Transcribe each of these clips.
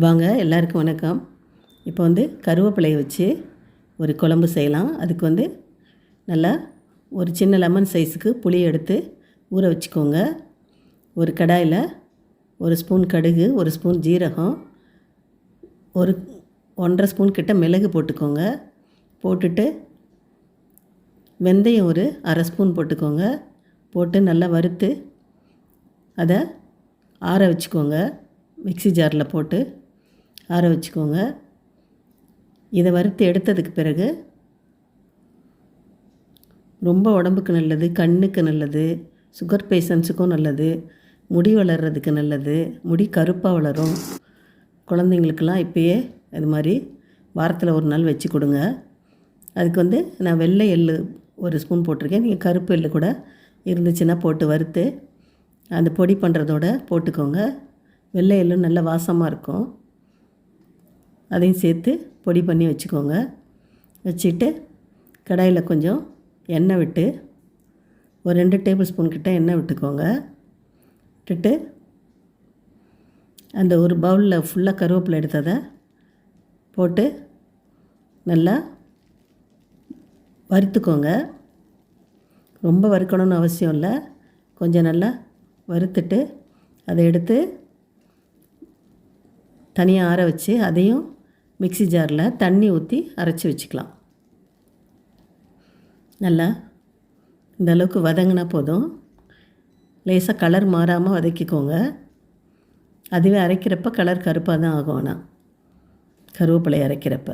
வாங்க எல்லாருக்கும் வணக்கம். இப்போ வந்து கருவேப்பிலையை வச்சு ஒரு குழம்பு செய்யலாம். அதுக்கு வந்து நல்லா ஒரு சின்ன லெமன் சைஸுக்கு புளி எடுத்து ஊற வச்சுக்கோங்க. ஒரு கடாயில் ஒரு ஸ்பூன் கடுகு ஒரு ஸ்பூன் ஜீரகம் ஒரு ஒன்றரை ஸ்பூன் கிட்ட மிளகு போட்டுக்கோங்க. போட்டுட்டு வெந்தயம் ஒரு அரை ஸ்பூன் போட்டுக்கோங்க. போட்டு நல்லா வறுத்து அதை ஆற வச்சுக்கோங்க. மிக்ஸி ஜாரில் போட்டு ஆற வச்சுக்கோங்க. இதை வறுத்து எடுத்ததுக்கு பிறகு ரொம்ப உடம்புக்கு நல்லது கண்ணுக்கு நல்லது சுகர் பேஷண்ட்ஸுக்கும் நல்லது முடி வளர்கிறதுக்கு நல்லது முடி கருப்பாக வளரும். குழந்தைங்களுக்கெல்லாம் இப்போயே இது மாதிரி வாரத்தில் ஒரு நாள் வச்சு கொடுங்க. அதுக்கு வந்து நான் வெள்ளை எள்ளு ஒரு ஸ்பூன் போட்டிருக்கேன். நீங்கள் கருப்பு எள் கூட இருந்துச்சுன்னா போட்டு வறுத்து அந்த பொடி பண்ணுறதோட போட்டுக்கோங்க. வெள்ளை எள்ளும் நல்ல வாசமாக இருக்கும். அதையும் சேர்த்து பொடி பண்ணி வச்சுக்கோங்க. வச்சுட்டு கடாயில் கொஞ்சம் எண்ணெய் விட்டு ஒரு ரெண்டு டேபிள் ஸ்பூன் கிட்ட எண்ணெய் விட்டுக்கோங்க. விட்டுட்டு அந்த ஒரு பவுலில் ஃபுல்லாக கருவேப்பிலை எடுத்ததை போட்டு நல்லா வறுத்துக்கோங்க. ரொம்ப வறுக்கணும்னு அவசியம் இல்லை. கொஞ்சம் நல்லா வறுத்துட்டு அதை எடுத்து தனியாக ஆற வச்சு அதையும் மிக்ஸி ஜாரில் தண்ணி ஊற்றி அரைச்சி வச்சுக்கலாம். நல்லா இந்த அளவுக்கு வதங்கினா போதும். லேசாக கலர் மாறாமல் வதக்கிக்கோங்க. அதுவே அரைக்கிறப்ப கலர் கருப்பாக தான் ஆகும் ஆனால். கருவேப்பிலை அரைக்கிறப்ப.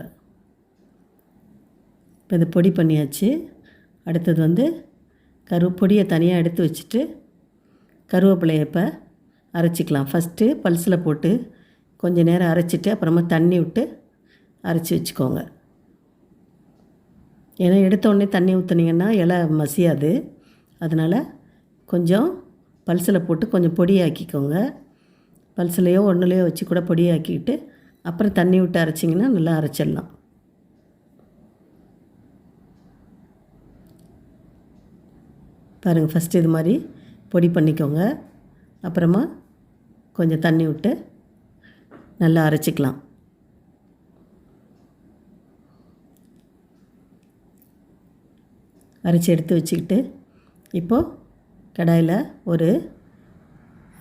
இப்போ இதை பொடி பண்ணியாச்சு. அடுத்தது வந்து கரு பொடியை தனியாக எடுத்து வச்சுட்டு கருவேப்பிலையை இப்போ அரைச்சிக்கலாம். ஃபஸ்ட்டு பல்ஸில் போட்டு கொஞ்சம் நேரம் அரைச்சிட்டு அப்புறமா தண்ணி விட்டு அரைச்சி வச்சுக்கோங்க. ஏன்னா எடுத்த உடனே தண்ணி ஊற்றுனீங்கன்னா இலை மசியாது. அதனால் கொஞ்சம் பல்சில் போட்டு கொஞ்சம் பொடியாக்கிக்கோங்க. பல்ஸ்லேயோ ஒன்றுலையோ வச்சு கூட பொடியாக்கிட்டு அப்புறம் தண்ணி விட்டு அரைச்சிங்கன்னா நல்லா அரைச்சிடலாம். பாருங்கள் ஃபஸ்ட்டு இது மாதிரி பொடி பண்ணிக்கோங்க. அப்புறமா கொஞ்சம் தண்ணி விட்டு நல்லா அரைச்சிக்கலாம். அரைச்சி எடுத்து வச்சுக்கிட்டு இப்போது கடாயில் ஒரு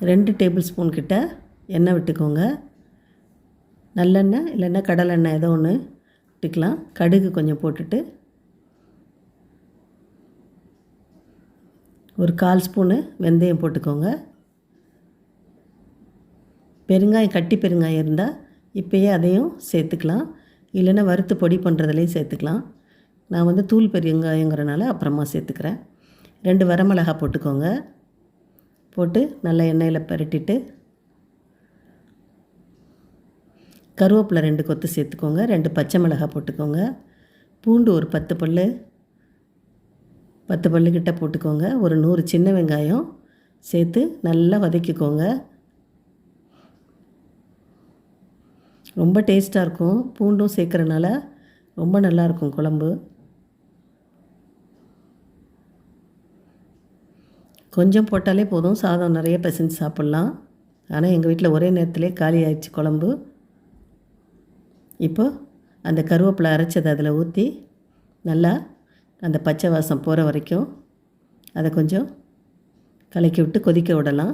ரெண்டு டேபிள் ஸ்பூன் கிட்ட எண்ணெய் விட்டுக்கோங்க. நல்லெண்ணெய் இல்லைன்னா கடலெண்ணெய் ஏதோ ஒன்று விட்டுக்கலாம். கடுகு கொஞ்சம் போட்டுட்டு ஒரு கால் ஸ்பூனு வெந்தயம் போட்டுக்கோங்க. பெருங்காயம் கட்டி பெருங்காயம் இருந்தால் இப்போயே அதையும் சேர்த்துக்கலாம். இல்லைன்னா வறுத்து பொடி பண்ணுறதுலையும் சேர்த்துக்கலாம். நான் வந்து தூள் பெரியங்காயங்கிறனால அப்புறமா சேர்த்துக்கிறேன். ரெண்டு வரமிளகா போட்டுக்கோங்க. போட்டு நல்லா எண்ணெயில் பரட்டிட்டு கருவேப்பிலை ரெண்டு கொத்து சேர்த்துக்கோங்க. ரெண்டு பச்சை மிளகா போட்டுக்கோங்க. பூண்டு ஒரு பத்து பல் பத்து பல்லுக்கிட்ட போட்டுக்கோங்க. ஒரு நூறு சின்ன வெங்காயம் சேர்த்து நல்லா வதக்கிக்கோங்க. ரொம்ப டேஸ்ட்டாக இருக்கும். பூண்டும் சேர்க்குறனால ரொம்ப நல்லாயிருக்கும் குழம்பு. கொஞ்சம் போட்டாலே போதும். சாதம் நிறைய பிசைஞ்சு சாப்பிட்லாம். ஆனால் எங்கள் வீட்டில் ஒரே நேரத்திலே காலி ஆயிடுச்சு குழம்பு. இப்போ அந்த கருவேப்பிலை அரைச்சதை அதில் ஊற்றி நல்லா அந்த பச்சை வாசம் போகிற வரைக்கும் அதை கொஞ்சம் கலக்கி விட்டு கொதிக்க விடலாம்.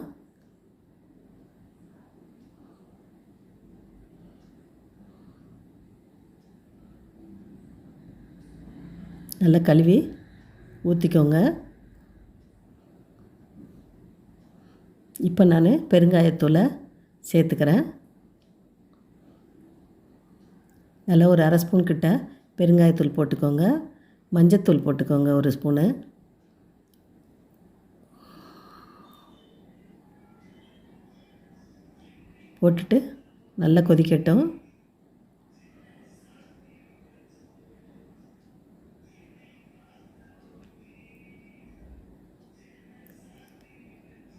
நல்லா கழுவி ஊற்றிக்கோங்க இப்போ நான் பெருங்காயத்தூளை சேர்த்துக்கிறேன். நல்லா ஒரு அரை ஸ்பூன் கிட்ட பெருங்காயத்தூள் போட்டுக்கோங்க. மஞ்சத்தூள் போட்டுக்கோங்க ஒரு ஸ்பூனு போட்டுட்டு நல்லா கொதிக்கட்டும்.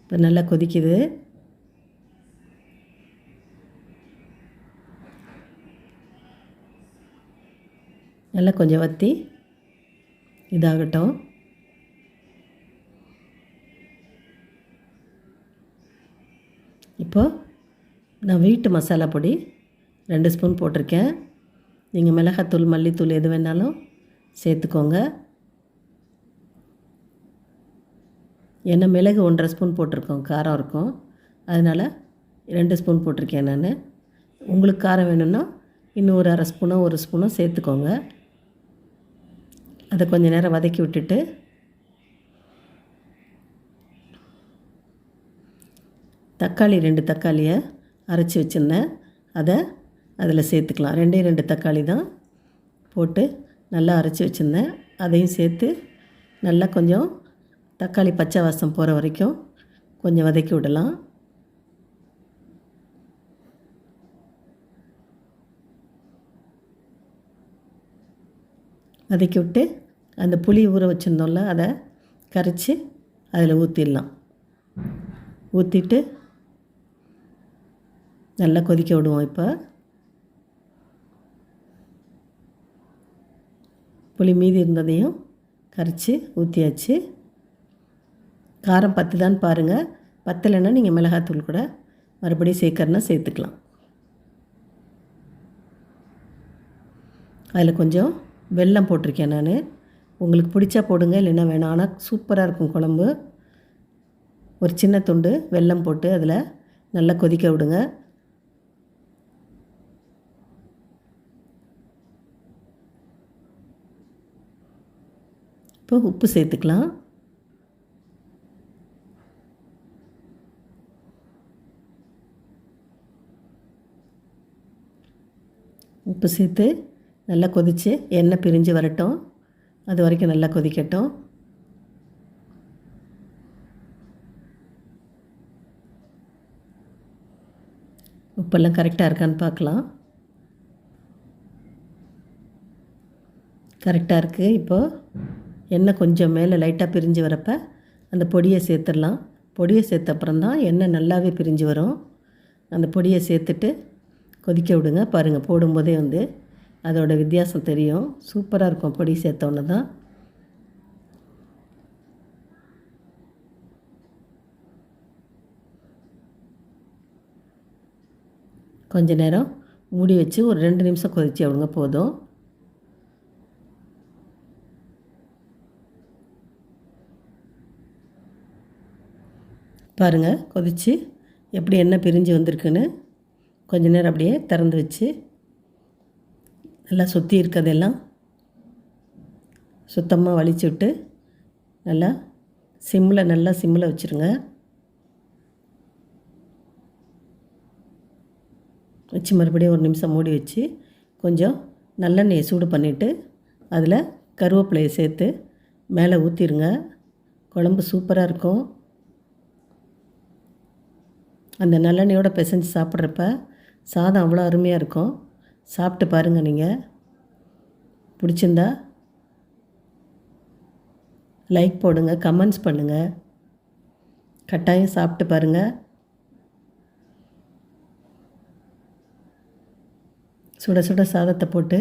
இப்போ நல்லா கொதிக்குது. நல்லா கொஞ்சம் வற்றி இதாகட்டும். இப்போ நான் வீட்டு மசாலா பொடி ரெண்டு ஸ்பூன் போட்டிருக்கேன். நீங்கள் மிளகாத்தூள் மல்லித்தூள் எது வேணாலும் சேர்த்துக்கோங்க. ஏன்னா மிளகு ஒன்றரை ஸ்பூன் போட்டிருக்கோம் காரம் இருக்கும். அதனால் ரெண்டு ஸ்பூன் போட்டிருக்கேன் நான். உங்களுக்கு காரம் வேணும்னா இன்னும் ஒரு அரை ஸ்பூனோ ஒரு ஸ்பூனோ சேர்த்துக்கோங்க. அதை கொஞ்சம் நேரம் வதக்கி விட்டுட்டு தக்காளி ரெண்டு தக்காளியை அரைச்சி வச்சுருந்தேன். அதை அதில் சேர்த்துக்கலாம். ரெண்டே ரெண்டு தக்காளி தான் போட்டு நல்லா அரைச்சி வச்சுருந்தேன். அதையும் சேர்த்து நல்லா கொஞ்சம் தக்காளி பச்சை வாசம் போகிற வரைக்கும் கொஞ்சம் வதக்கி விடலாம். வதக்கி விட்டு அந்த புளி ஊற வச்சுருந்தோம்ல அதை கரைச்சி அதில் ஊற்றிடலாம் ஊற்றிட்டு நல்லா கொதிக்க விடுவோம் இப்போ. புளி மீதி இருந்ததையும் கரைச்சி ஊற்றியாச்சு காரம் பத்து தான் பாருங்கள் பத்தலைன்னா நீங்கள் மிளகாத்தூள் கூட மறுபடியும் சேர்க்கறனா சேர்த்துக்கலாம். அதில் கொஞ்சம் வெல்லம் போட்டிருக்கேன் நான். உங்களுக்கு பிடிச்சா போடுங்க இல்லைன்னா வேணாம். ஆனால் சூப்பராக இருக்கும் குழம்பு. ஒரு சின்ன துண்டு வெல்லம் போட்டு அதில் நல்லா கொதிக்க விடுங்க. இப்போ உப்பு சேர்த்துக்கலாம். உப்பு சேர்த்து நல்லா கொதித்து எண்ணெய் பிரிஞ்சு வரட்டும். அது வரைக்கும் நல்லா கொதிக்கட்டும். உப்பெல்லாம் கரெக்டாக இருக்கான்னு பார்க்கலாம். கரெக்டாக இருக்குது இப்போது எண்ணெய் கொஞ்சம் மேலே லைட்டாக பிரிஞ்சு வரப்போ அந்த பொடியை சேர்த்துடலாம். பொடியை சேர்த்த அப்புறம் தான் எண்ணெய் நல்லாவே பிரிஞ்சு வரும். அந்த பொடியை சேர்த்துட்டு கொதிக்க விடுங்க. பாருங்கள் போடும்போதே வந்து அதோட வித்தியாசம் தெரியும். சூப்பராக இருக்கும் பொடி சேர்த்தோன்னு தான். கொஞ்ச நேரம் மூடி வச்சு ஒரு ரெண்டு நிமிஷம் கொதிச்சு விடுங்க போதும். பாருங்கள் கொதித்து எப்படி எண்ணெய் பிரிஞ்சு வந்திருக்குன்னு. கொஞ்ச நேரம் அப்படியே திறந்து வச்சு நல்லா சுற்றி இருக்கிறதெல்லாம் சுத்தமாக வலிச்சு விட்டு நல்லா சிம்மில் நல்லா சிம்மில் வச்சுருங்க. வச்சு மறுபடியும் ஒரு நிமிஷம் மூடி வச்சு கொஞ்சம் நல்லெண்ணெயை சூடு பண்ணிவிட்டு அதில் கருவேப்பிலையை சேர்த்து மேலே ஊற்றிடுங்க குழம்பு சூப்பராக இருக்கும். அந்த நல்லெண்ணெயோட பிசைஞ்சு சாப்பிட்றப்ப சாதம் அவ்வளோ அருமையாக இருக்கும். சாப்பிட்டு பாருங்கள் நீங்கள் பிடிச்சிருந்தா லைக் போடுங்க கமெண்ட்ஸ் பண்ணுங்கள் கட்டாயம் சாப்பிட்டு பாருங்கள் சுட சுட சாதத்தை போட்டு.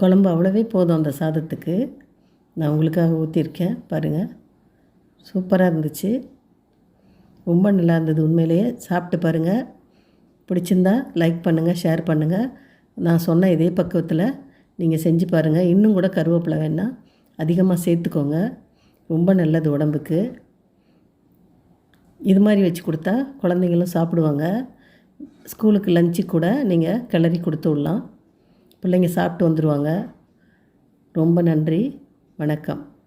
குழம்பு அவ்வளோவே போதும் அந்த சாதத்துக்கு. நான் உங்களுக்காக ஊற்றிருக்கேன் பாருங்கள் சூப்பராக இருந்துச்சு. ரொம்ப நல்லா இருந்தது உண்மையிலேயே. சாப்பிட்டு பாருங்கள் பிடிச்சிருந்தா லைக் பண்ணுங்கள் ஷேர் பண்ணுங்கள் நான் சொன்ன இதே பக்குவத்தில் நீங்கள் செஞ்சு பாருங்கள் இன்னும் கூட கருவேப்பிலை வேணால் அதிகமாக சேர்த்துக்கோங்க. ரொம்ப நல்லது உடம்புக்கு. இது மாதிரி வச்சு கொடுத்தா குழந்தைங்களும் சாப்பிடுவாங்க. ஸ்கூலுக்கு லஞ்சு கூட நீங்கள் கிளறி கொடுத்து விடலாம். பிள்ளைங்க சாப்பிட்டு வந்துடுவாங்க ரொம்ப நன்றி. வணக்கம்.